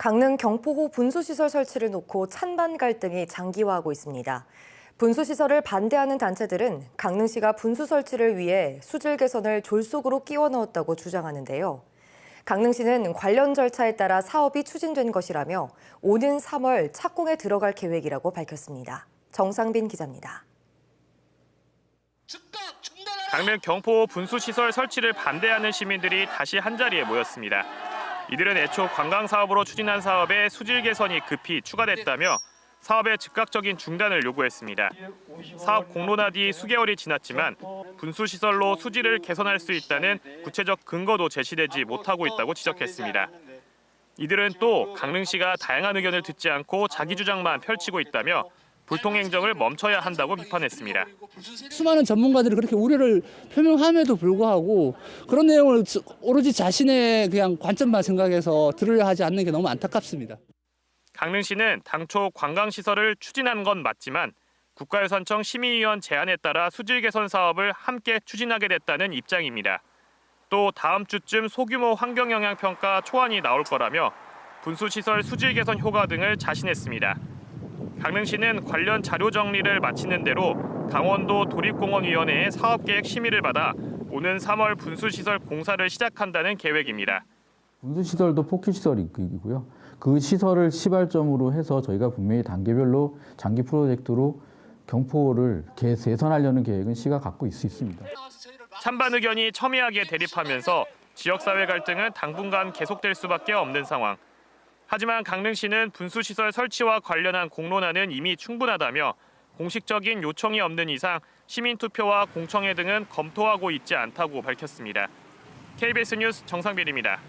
강릉 경포호 분수시설 설치를 놓고 찬반 갈등이 장기화하고 있습니다. 분수시설을 반대하는 단체들은 강릉시가 분수 설치를 위해 수질 개선을 졸속으로 끼워 넣었다고 주장하는데요. 강릉시는 관련 절차에 따라 사업이 추진된 것이라며 오는 3월 착공에 들어갈 계획이라고 밝혔습니다. 정상빈 기자입니다. 강릉 경포 분수시설 설치를 반대하는 시민들이 다시 한자리에 모였습니다. 이들은 애초 관광 사업으로 추진한 사업에 수질 개선이 급히 추가됐다며 사업의 즉각적인 중단을 요구했습니다. 사업 공론화 뒤 수개월이 지났지만 분수 시설로 수질을 개선할 수 있다는 구체적 근거도 제시되지 못하고 있다고 지적했습니다. 이들은 또 강릉시가 다양한 의견을 듣지 않고 자기 주장만 펼치고 있다며 불통 행정을 멈춰야 한다고 비판했습니다. 수많은 전문가들이 그렇게 우려를 표명함에도 불구하고 그런 내용을 오로지 자신의 그냥 관점만 생각해서 들으려 하지 않는 게 너무 안타깝습니다. 강릉시는 당초 관광시설을 추진한 건 맞지만 국가유산청 심의위원 제안에 따라 수질 개선 사업을 함께 추진하게 됐다는 입장입니다. 또 다음 주쯤 소규모 환경영향평가 초안이 나올 거라며 분수시설 수질 개선 효과 등을 자신했습니다. 강릉시는 관련 자료 정리를 마치는 대로 강원도 도립공원위원회의 사업계획 심의를 받아 오는 3월 분수시설 공사를 시작한다는 계획입니다. 분수시설도 포큐시설이고요. 그 시설을 시발점으로 해서 저희가 분명히 단계별로 장기 프로젝트로 경포를 개- 개선하려는 계획은 시가 갖고 있, 있습니다. 찬반 의견이 첨예하게 대립하면서 지역사회 갈등은 당분간 계속될 수밖에 없는 상황. 하지만 강릉시는 분수시설 설치와 관련한 공론화는 이미 충분하다며 공식적인 요청이 없는 이상 시민투표와 공청회 등은 검토하고 있지 않다고 밝혔습니다. KBS 뉴스 정상빈입니다.